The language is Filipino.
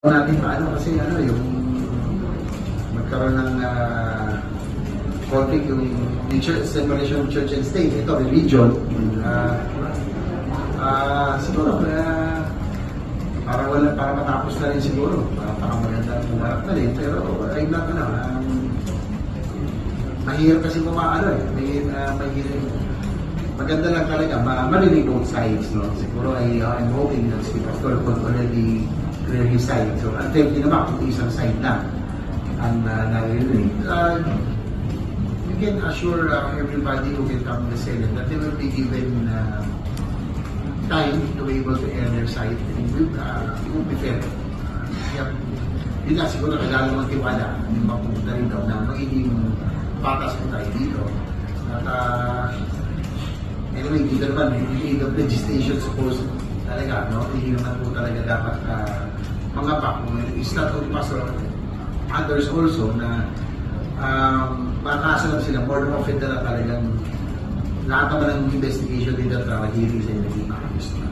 natin paano kasi ano yung magkaroon ng uh, conflict yung, church, separation of church and state. Ito, religion. Uh, uh, siguro, uh, para wala para matapos na rin siguro. Para, para maganda ang umarap na rin. Pero I'm not ano, um, mahirap kasi kumaano eh. May, uh, mahirap. Maganda lang talaga, ma marinig both sides, no? Siguro ay uh, I'm hoping that si Pastor could already his side. So, until di naman kung isang side lang ang uh, naririnig. Uh, you can assure uh, everybody who will come to the Senate that they will be given uh, time to be able to air their side and will, uh, will be fair. Uh, yep. Yun nga, siguro kailangan ng tiwala. Yung mapupunta rin daw na magiging patas po tayo dito. At uh, anyway, dito naman, yung aid of legislation supposed talaga, no? Hindi naman po talaga dapat uh, mga pa, it's not only pastor, others also na um, makakasalam sila more often na talagang lahat naman ng investigation at uh, hearings ay naging maayos na.